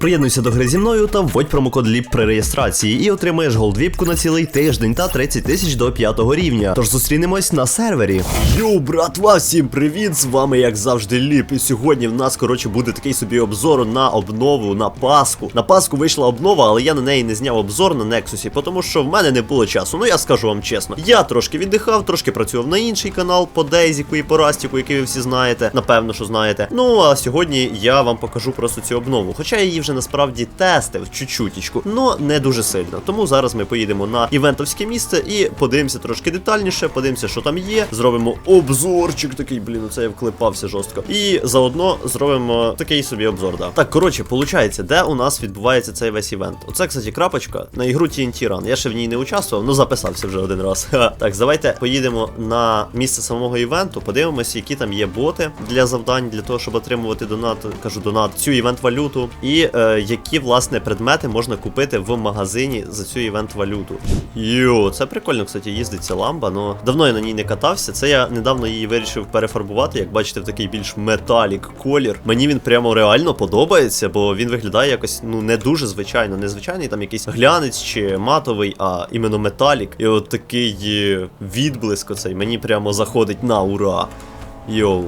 Приєднуйся до гри зі мною та вводь промокод LIP при реєстрації і отримаєш голдвіпку на цілий тиждень та 30 тисяч до 5 рівня. Тож зустрінемось на сервері. Йоу, братва, всім привіт! З вами як завжди Ліп. І сьогодні в нас, коротше, буде такий собі обзор на обнову на Пасху. На Пасху вийшла обнова, але я на неї не зняв обзор на Нексусі, тому що в мене не було часу. Ну я скажу вам чесно. Я трошки віддихав, трошки працював на інший канал по Дейзіку і по Растіку, який ви всі знаєте. Напевно, що знаєте. Ну а сьогодні я вам покажу просто цю обнову. Хоча її вже насправді тестив чуть-чутічку, но не дуже сильно. Тому зараз ми поїдемо на івентовське місце і подивимося трошки детальніше, подивимося, що там є. Зробимо обзорчик такий, блін, оце я вклепався жорстко. І заодно зробимо такий собі обзор. Да. Так, коротше, получається, де у нас відбувається цей весь івент. Оце, кстати, крапочка на ігру TNT Run. Я ще в ній не участвував, ну записався вже один раз. Так, давайте поїдемо на місце самого івенту, подивимося, які там є боти для завдань, для того, щоб отримувати донат, кажу донат, цю івент валюту, і які власне предмети можна купити в магазині за цю івент валюту. Йо, це прикольно, кстати, їздить ця ламба, но давно я на ній не катався. Це я недавно її вирішив перефарбувати, як бачите, в такий більш металік колір. Мені він прямо реально подобається, бо він виглядає якось ну не дуже звичайно, не звичайний там якийсь глянець чи матовий, а іменно металік. І от такий е, відблиск оцей мені прямо заходить на ура. Йоу.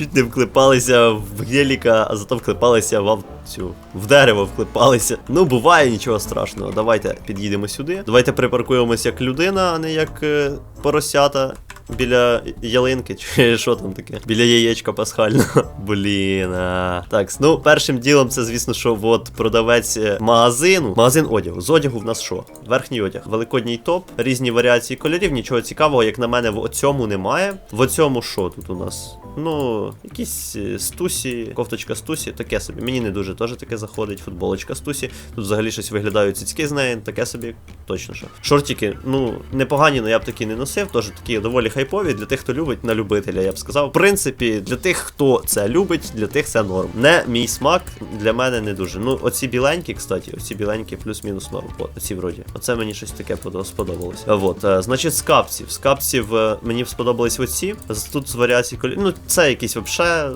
Чуть не вклепалися в геліка, а зато вклепалися в авцю. в дерево вклепалися. Ну, буває нічого страшного. Давайте під'їдемо сюди. Давайте припаркуємося як людина, а не як е, поросята. Біля ялинки, чи що там таке? Біля яєчка пасхального. Блін. А. Так, ну першим ділом це, звісно, що от продавець е, магазину. Магазин одягу. З одягу в нас що? Верхній одяг. Великодній топ, різні варіації кольорів, нічого цікавого, як на мене, в оцьому немає. В оцьому що тут у нас? Ну, якісь е, стусі, кофточка стусі, таке собі. Мені не дуже теж таке заходить. Футболочка стусі. Тут взагалі щось виглядають цицьки з неї, таке собі, точно що. Шортики, ну, непогані, але я б такі не носив, теж такі доволі хайпові для тих, хто любить на любителя, я б сказав. В принципі, для тих, хто це любить, для тих це норм. Не мій смак, для мене не дуже. Ну, оці біленькі, кстати, оці біленькі плюс-мінус норм. От, оці вроді. Оце мені щось таке подо- сподобалось. От, е, значить, з капців. З капців е, мені сподобались оці. Тут з варіацій кольорів. Ну, це якісь вообще.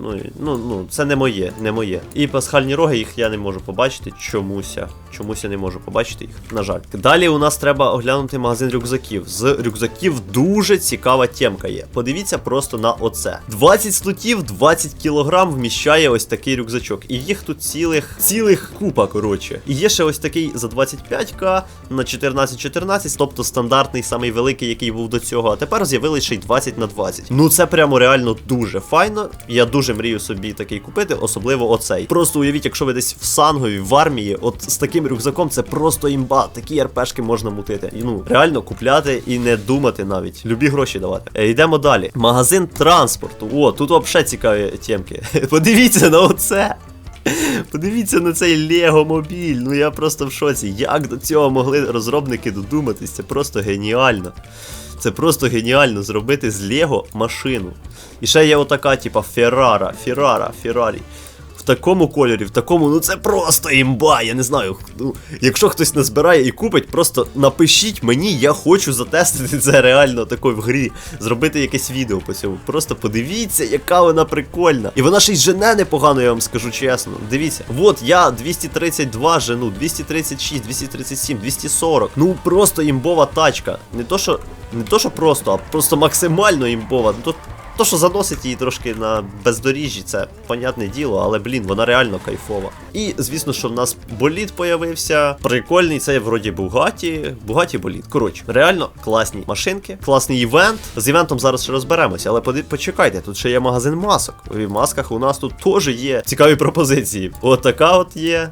Ну, ну, ну, це не моє, не моє. І пасхальні роги їх я не можу побачити. Чомуся. Чомусь я не можу побачити їх. На жаль. Далі у нас треба оглянути магазин рюкзаків. З рюкзаків дуже цікава темка є. Подивіться просто на оце. 20 слотів, 20 кілограм вміщає ось такий рюкзачок. І їх тут цілих цілих купа, коротше. І є ще ось такий за 25к на 14-14, тобто стандартний, самий великий, який був до цього. А тепер з'явились ще й 20 на 20. Ну це прямо реально дуже файно. Я дуже мрію собі такий купити, особливо оцей. Просто уявіть, якщо ви десь в Сангові, в армії, от з таким рюкзаком це просто імба. Такі РПшки можна мутити. І ну реально купляти і не думати навіть. Любі гроші давати. Е, йдемо далі. Магазин транспорту. О, тут взагалі цікаві темки. Подивіться на оце. Подивіться на цей Лего мобіль. Ну я просто в шоці. Як до цього могли розробники додуматись? Це просто геніально. Це просто геніально зробити з Лего машину. І ще є отака, типа Феррара, Феррара, Феррарі. В такому кольорі, в такому, ну це просто імба. Я не знаю. Ну, якщо хтось назбирає і купить, просто напишіть мені, я хочу затестити це реально такою в грі. Зробити якесь відео по цьому. Просто подивіться, яка вона прикольна. І вона ще й жене непогано, я вам скажу чесно. Дивіться, от я 232 жену, 236, 237, 240. Ну просто імбова тачка. Не то, що. Не то, що просто, а просто максимально імбова. Ну, то, що заносить її трошки на бездоріжжі, це понятне діло, але блін, вона реально кайфова. І звісно, що в нас боліт появився. Прикольний, це вроді Бугаті. Бугаті боліт. Коротше, реально класні машинки, класний івент. З івентом зараз ще розберемося, але почекайте, тут ще є магазин масок. І в масках у нас тут теж є цікаві пропозиції. Отака от є.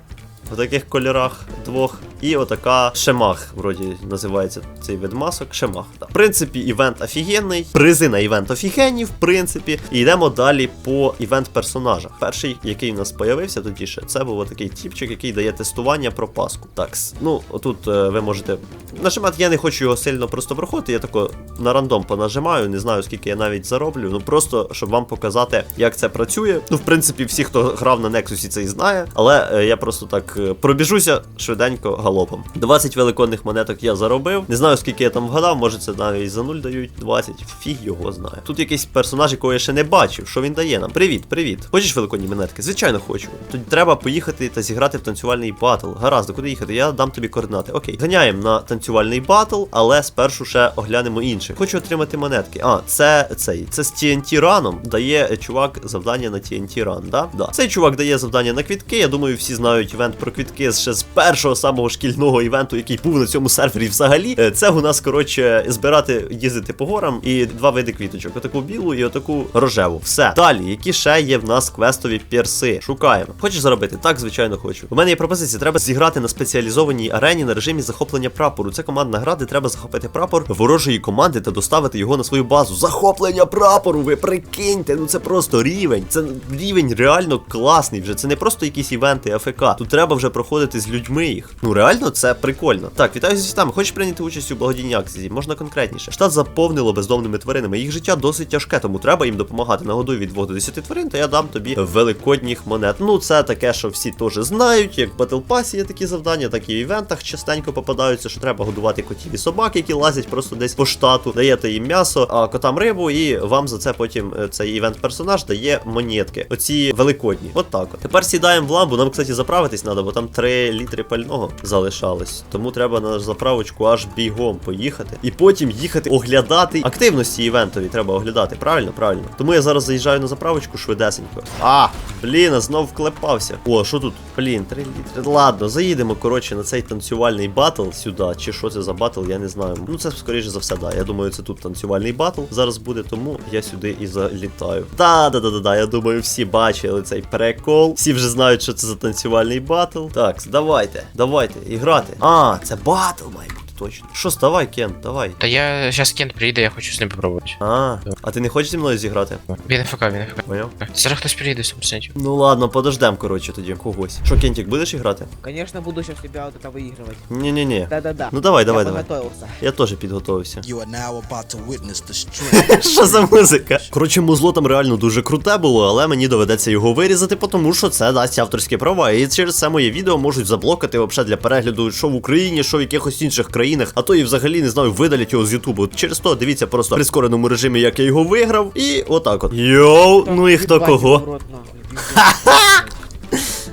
В таких кольорах двох. І отака шемах, вроді називається цей вид масок. Шемах. Да. В принципі, івент офігенний. Призи на івент офігенні, в принципі. І йдемо далі по івент персонажах. Перший, який у нас появився тоді ще, це був такий тіпчик, який дає тестування про паску. Так, ну отут е, ви можете нажимати. Я не хочу його сильно просто проходити. Я тако на рандом понажимаю, не знаю скільки я навіть зароблю. Ну просто щоб вам показати, як це працює. Ну, в принципі, всі, хто грав на Nexus, це і знає. Але е, я просто так е, пробіжуся швиденько галопом. 20 великодних монеток я заробив. Не знаю, скільки я там вгадав, може це навіть за нуль дають 20. Фіг його знає. Тут якийсь персонаж, якого я ще не бачив. Що він дає нам? Привіт, привіт. Хочеш великодні монетки? Звичайно, хочу. Тоді треба поїхати та зіграти в танцювальний батл. Гаразд, куди їхати? Я дам тобі координати. Окей. Ганяємо на танцювальний батл, але спершу ще оглянемо інших. Хочу отримати монетки. А, це цей. Це з TNT раном дає е, чувак завдання на TNT ран, да? Да. Цей чувак дає завдання на квітки. Я думаю, всі знають івент про квітки ще з першого самого шкільного івенту, який був на цьому сервері взагалі. Е, Це у нас, коротше, збирати, їздити по горам і два види квіточок: отаку білу і отаку рожеву. Все. Далі, які ще є в нас квестові перси? Шукаємо. Хочеш заробити? Так, звичайно, хочу. У мене є пропозиція. Треба зіграти на спеціалізованій арені на режимі захоплення прапору. Це командна гра, де треба захопити прапор ворожої команди та доставити його на свою базу. Захоплення прапору, ви прикиньте, ну це просто рівень. Це рівень реально класний вже. Це не просто якісь івенти АФК. Тут треба вже проходити з людьми їх. Ну реально це прикольно. Так, вітаю зі світами. Хочеш прийняти участь у благодійній акції? Можна конкретніше. Штат заповнило бездомними тваринами. Їх життя досить тяжке, тому треба їм допомагати. Нагодуй від 2 до 10 тварин, та я дам тобі великодніх монет. Ну, це таке, що всі теж знають. Як в Battle Pass є такі завдання, так і в івентах частенько попадаються, що треба годувати котів і собак, які лазять просто десь по штату. Даєте їм м'ясо, а котам рибу, і вам за це потім е, цей івент-персонаж дає монетки. Оці великодні. От так от. Тепер сідаємо в ламбу. Нам, кстати, заправитись треба, бо там 3 літри пального залишалось. Тому треба на заправочку аж бігом поїхати. І потім їхати оглядати активності івентові. Треба оглядати. Правильно, правильно. Тому я зараз заїжджаю на заправочку швидесенько. А, блін, а знов вклепався. О, що тут? Блін, 3 літри. Ладно, заїдемо, коротше, на цей танцювальний батл сюди. Чи що це за батл, я не знаю. Ну, це скоріше за все, да. Я думаю, це тут танцювальний батл зараз буде, тому я сюди і залітаю. Да, да, да, да, да. Я думаю, всі бачили цей прикол. Всі вже знають, що це за танцювальний батл. Так, давайте, давайте, іграти. А, це батл має Точно. Що, ставай, Кен, давай. Та я зараз Кент приїде, я хочу з ним попробувати. А, а ти не хочеш зі мною зіграти? Він ФК, він ФК. Поняв? Зараз хтось приїде 100%. Ну ладно, подождем, коротше, тоді когось. Що, Кентік, будеш іграти? Конечно, буду сейчас тебя вот это выигрывать. Ні-ні-ні. Да-да-да. Ну давай, давай, Я давай. подготовился. Я теж підготовився. You are now about to witness the strength. Що за музика? Коротше, музло там реально дуже круте було, але мені доведеться його вирізати, тому що це дасть авторські права. І через це моє відео можуть заблокати вообще для перегляду, що в Україні, що в якихось інших країнах, а то і взагалі не знаю, видалять його з Ютубу. Через то дивіться просто в прискореному режимі, як я його виграв, і отак от. Йоу, ну і хто кого? урод,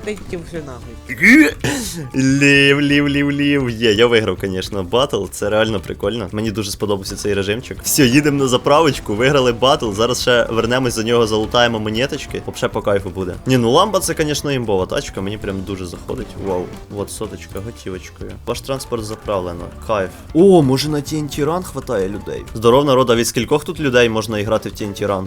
пиздец. Все нахуй. Лів, лів, лів, лів. Є, я виграв, звісно, батл. Це реально прикольно. Мені дуже сподобався цей режимчик. Все, їдемо на заправочку, виграли батл. Зараз ще вернемось за нього, залутаємо монеточки. Взагалі по кайфу буде. Ні, ну ламба це, звісно, імбова тачка. Мені прям дуже заходить. Вау. От соточка, готівочкою. Ваш транспорт заправлено. Кайф. О, може на TNT Run хватає людей. Здоров, народа, від скількох тут людей можна іграти в TNT Run?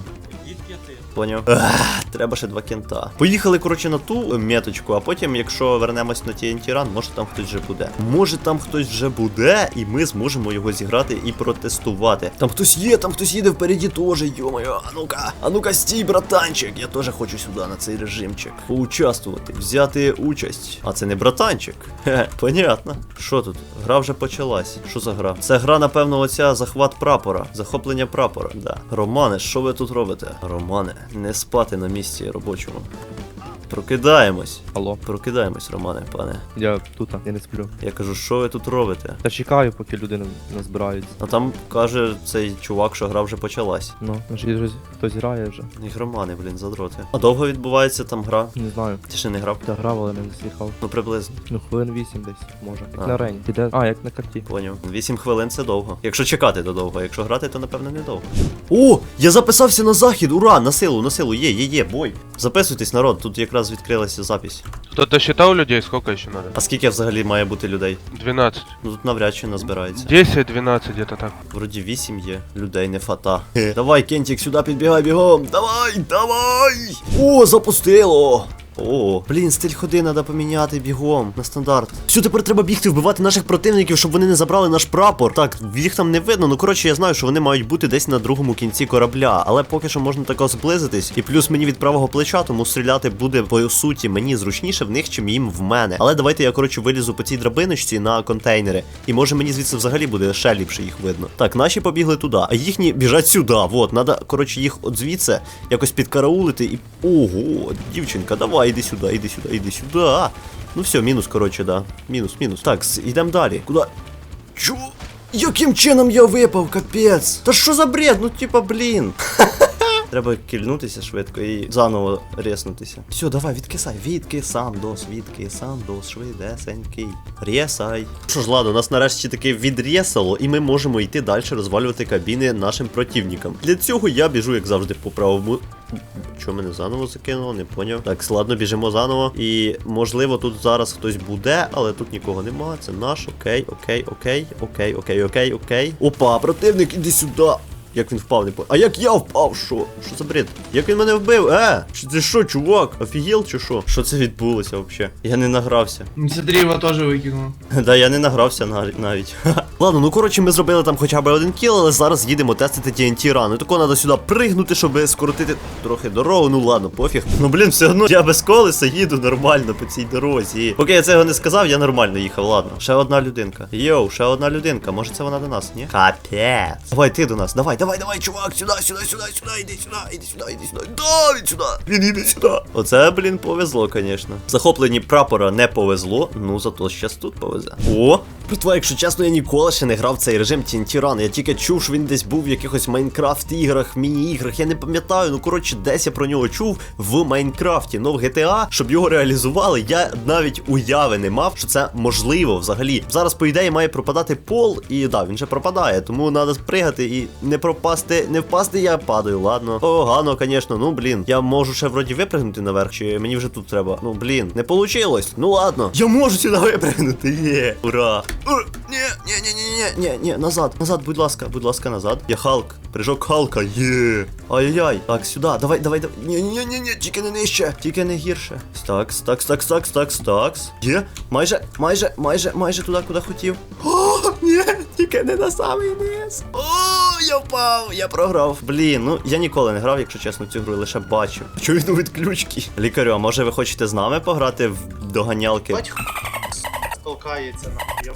Поняв. Ах, треба ще два кента. Поїхали, коротше, на ту меточку, а потім, якщо вернемось на TNT Run, може там хтось вже буде. Може там хтось вже буде, і ми зможемо його зіграти і протестувати. Там хтось є, там хтось їде впереді теж, йомаю. А ну-ка, а ну-ка, стій, братанчик. Я теж хочу сюди на цей режимчик. Поучаствувати, взяти участь. А це не братанчик. Хе, понятно. Що тут? Гра вже почалась. Що за гра? Це гра, напевно, оця захват прапора. Захоплення прапора. Да. Романе, що ви тут робите? Романе, не спати на місці робочому. Прокидаємось. Алло, Прокидаємось, Романе, пане. я тут, я не сплю. Я кажу, що ви тут робите? Та чекаю, поки люди не, не збираються. А там каже цей чувак, що гра вже почалась. Ну, може хтось- хтось грає вже. Їх романи, блін, задроти. А довго відбувається там гра? Не знаю. Ти ще не грав? Та грав, але не засліхав. Ну приблизно. Ну, хвилин 8 десь, може. Як А. на рейн. Піде. А, як на карті. Поняв. 8 хвилин це довго. Якщо чекати, то довго. Якщо грати, то напевно не довго. О! Я записався на захід! Ура! На силу, на силу, є, є, є, бой. Записуйтесь, народ, тут якраз відкрилася запись. Хто ти считав людей, сколько ще надо? А скільки взагалі має бути людей? 12. Ну тут навряд чи назбирається. 10-12 где-то так. Вроді 8 є. Людей не фата. Давай, Кентік, сюди підбігай бігом. Давай, давай! О, запустило! О, блін, стиль ходи треба поміняти бігом на стандарт. Все, тепер треба бігти, вбивати наших противників, щоб вони не забрали наш прапор. Так, їх там не видно. Ну коротше, я знаю, що вони мають бути десь на другому кінці корабля, але поки що можна тако зблизитись. І плюс мені від правого плеча, тому стріляти буде по суті мені зручніше в них, чим їм в мене. Але давайте я коротше вилізу по цій драбиночці на контейнери. І може мені звідси взагалі буде ще ліпше їх видно. Так, наші побігли туди, а їхні біжать сюди. Вот, треба, коротше, їх от звідси якось підкараулити і. Ого, дівчинка, давай, іди сюди, іди сюди, іди сюди. Ну все, мінус, коротше, да. Мінус, мінус. Так, йдемо далі. Куди? Чу? Яким чином я випав, капець? Та що за бред? Ну типа, блін. Треба кільнутися швидко і заново реснутися. Все, давай, відкисай, відкисам дос, відкисам дос, швидесенький. Рєсай. Що ж, ладно, нас нарешті таки відрєсало, і ми можемо йти далі розвалювати кабіни нашим противникам. Для цього я біжу, як завжди, по правому. Що мене заново закинуло, не поняв. Так, ладно, біжимо заново. І можливо тут зараз хтось буде, але тут нікого нема. Це наш. Окей, окей, окей, окей, окей, окей, окей. Опа, противник, іди сюди. Як він впав, не по. А як я впав? Що? Що за бред? Як він мене вбив? Е! Що це що, чувак? Офігел чи що? Що це відбулося взагалі? Я не награвся. Смотри, его тоже выкинул. Да, я не награвся нав- навіть. Ладно, ну коротше, ми зробили там хоча б один кіл, але зараз їдемо тестити TNT ран. І тако треба сюди пригнути, щоб скоротити трохи дорогу. Ну ладно, пофіг. Ну блін, все одно я без колеса їду нормально по цій дорозі. Окей, я цього не сказав, я нормально їхав. Ладно. Ще одна людинка. Йоу, ще одна людинка. Може це вона до нас, ні? Капець. Давай ти до нас. Давай, давай, давай, чувак, сюди, сюди, сюди, сюди, іди сюди, іди сюди, іди сюди. Да, він сюди. Він іде сюди. Оце, блін, повезло, звісно. Захоплені прапора не повезло, ну зато щас тут повезе. О! Братва, якщо чесно, я ніколи ще не грав в цей режим TNT Run. Я тільки чув, що він десь був в якихось Майнкрафт іграх, міні-іграх. Я не пам'ятаю. Ну коротше, десь я про нього чув в Майнкрафті. Но в GTA, щоб його реалізували, я навіть уяви не мав, що це можливо взагалі. Зараз, по ідеї, має пропадати пол, і да, він же пропадає. Тому треба спригати і не пропасти, не впасти, я падаю, ладно. Погано, звісно, ну блін. Я можу ще вроді випригнути наверх, чи мені вже тут треба. Ну блін, не получилось. Ну ладно. Я можу сюди випригнути. Є, ура. Ур, Ні, ні, ні, ні, ні, ні, ні, назад, назад, будь ласка, будь ласка, назад. Я Халк. Прыжок Халка, є. Ай-яй-яй. Так, сюди, давай, давай, давай. Ні, ні, ні, ні, тільки не нижче, тільки не гірше. Стакс, такс, такс, такс, такс, такс. Є, майже, майже, майже, майже туди, куди хотів. О, ні, тільки не на самий низ. О, я впав, я програв. Блін, ну я ніколи не грав, якщо чесно, цю гру лише бачу. Чую він відключки? Лікарю, а може ви хочете з нами пограти в доганялки? Толкається на я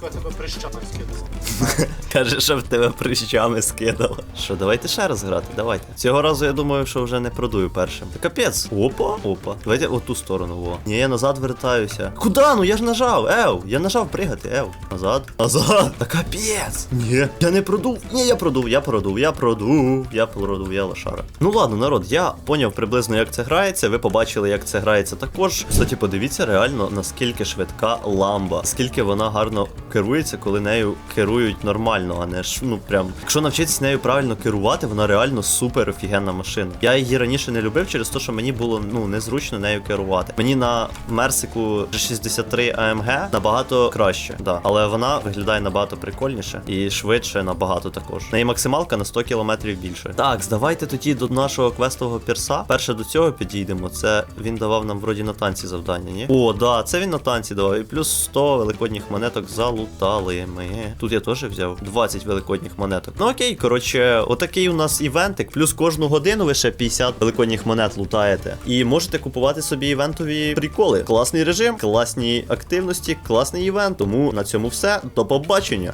Щоб тобі, сука, тебе прищами скидати. Каже, що в тебе прищами скидало. Що, давайте ще раз грати, давайте. Цього разу я думаю, що вже не продую першим. Та капець. Опа, опа. Давайте в ту сторону, во. Ні, я назад вертаюся. Куда? Ну я ж нажав. Ев, я нажав пригати, ев. Назад. Назад. Та капець. Ні, я не продув. Ні, я продув, я продув, я продув, я продув, я лошара. Ну ладно, народ, я поняв приблизно, як це грається. Ви побачили, як це грається також. Кстати, подивіться реально, наскільки швидка ламба, скільки вона гарно керується, коли нею керують нормально, а не ж, ну прям. Якщо навчитися нею правильно керувати, вона реально супер офігенна машина. Я її раніше не любив через те, що мені було ну незручно нею керувати. Мені на Мерсику G63 AMG набагато краще, да. але вона виглядає набагато прикольніше і швидше набагато також. Неї максималка на 100 км більше. Так, здавайте тоді до нашого квестового пірса. Перше до цього підійдемо. Це він давав нам вроді на танці завдання, ні? О, да, це він на танці давав. І плюс 100 великодніх монеток залутали ми. Тут я теж взяв 20 великодніх монеток. Ну окей, коротше, отакий у нас івентик. Плюс кожну годину ви ще 50 великодніх монет лутаєте. І можете купувати собі івентові приколи. Класний режим, класні активності, класний івент. Тому на цьому все. До побачення.